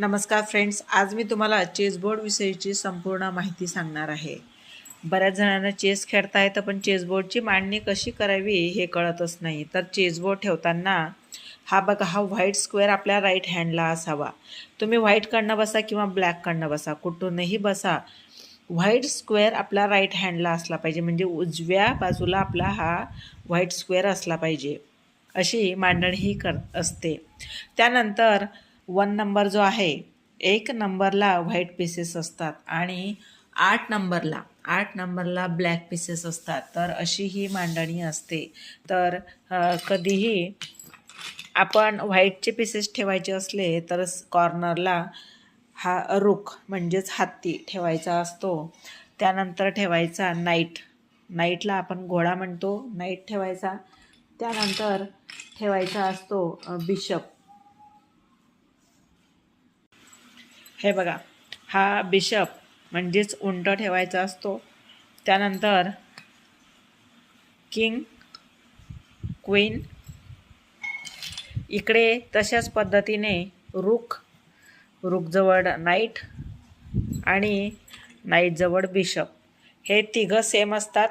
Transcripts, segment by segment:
नमस्कार फ्रेंड्स आज मी तुम्हाला चेसबोर्डविषयीची संपूर्ण माहिती सांगणार आहे. बऱ्याच जणांना चेस खेळता येतं पण चेसबोर्डची मांडणी कशी करावी हे कळतच नाही. तर चेसबोर्ड ठेवताना हा बघा हा व्हाईट स्क्वेअर आपल्या राईट हँडला असावा. तुम्ही व्हाईटकडनं बसा किंवा ब्लॅककडनं बसा कुठूनही बसा. व्हाईट स्क्वेअर आपला राईट हँडला असला पाहिजे म्हणजे उजव्या बाजूला आपला हा व्हाईट स्क्वेअर असला पाहिजे अशी मांडणीही कर असते. त्यानंतर वन नंबर जो आहे एक नंबरला व्हाईट पीसेस असतात आणि आठ नंबरला आठ नंबरला ब्लॅक पीसेस असतात. तर अशी ही मांडणी असते. तर कधीही आपण व्हाईटचे पीसेस ठेवायचे असले तर कॉर्नरला हा रुख म्हणजेच हत्ती ठेवायचा असतो. त्यानंतर ठेवायचा नाईट नाईटला आपण घोडा म्हणतो. नाईट ठेवायचा. त्यानंतर ठेवायचा असतो बिशप हे बघा हा बिशप म्हणजेच उंट ठेवायचा असतो. त्यानंतर किंग क्वीन इकडे तशाच पद्धतीने रुख रुखजवळ नाईट आणि नाईटजवळ बिशप हे तिघं सेम असतात.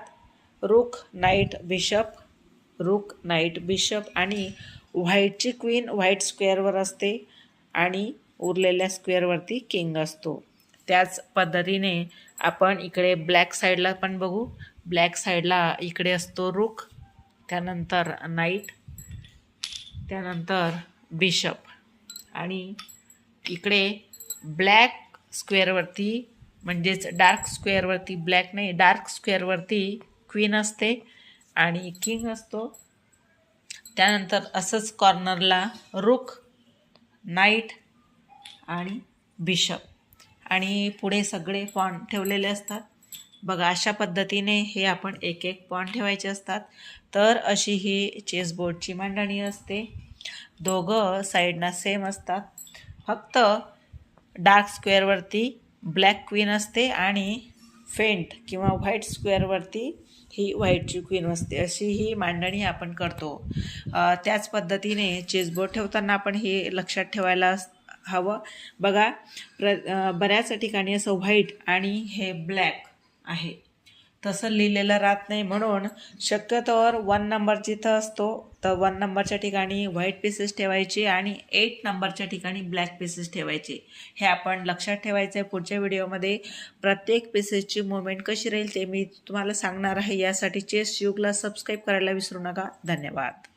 रुख नाईट बिशप रुख नाईट बिशप आणि व्हाईटची क्वीन व्हाईट स्क्वेअरवर असते. आणि उरलेल्या स्क्वेअरवरती किंग असतो. त्याच पद्धतीने आपण इकडे ब्लॅक साईडला पण बघू. ब्लॅक साईडला इकडे असतो रुख त्यानंतर नाईट त्यानंतर बिशप आणि इकडे ब्लॅक स्क्वेअरवरती म्हणजेच डार्क स्क्वेअरवरती ब्लॅक नाही डार्क स्क्वेअरवरती क्वीन असते आणि किंग असतो. त्यानंतर असंच कॉर्नरला रुख नाईट आणि बिशप. आणि पुढे सगळे पॉईंट ठेवलेले असतात. बघा अशा पद्धतीने हे आपण एक एक पॉन ठेवायचे असतात. तर अशी ही चेसबोर्डची मांडणी असते. दोघं साईडना सेम असतात. फक्त डार्क स्क्वेअरवरती ब्लॅक क्वीन असते आणि फेंट किंवा व्हाईट स्क्वेअरवरती ही व्हाईटची क्वीन असते. अशी ही मांडणी आपण करतो. त्याच पद्धतीने चेसबोर्ड ठेवताना आपण हे लक्षात ठेवायला अस- हवं. बघा प्र बऱ्याच ठिकाणी असं व्हाईट आणि हे ब्लॅक आहे. तसं लिहिलेलं राहत नाही म्हणून शक्यतोवर वन नंबर जिथं असतो तर वन नंबरच्या ठिकाणी व्हाईट पीसेस ठेवायचे आणि एट नंबरच्या ठिकाणी ब्लॅक पीसेस ठेवायचे. हे आपण लक्षात ठेवायचं आहे पुढच्या व्हिडिओमध्ये. प्रत्येक पीसेसची मुवमेंट कशी राहील ते मी तुम्हाला सांगणार आहे. यासाठी चेस युगला सबस्क्राईब करायला विसरू नका. धन्यवाद.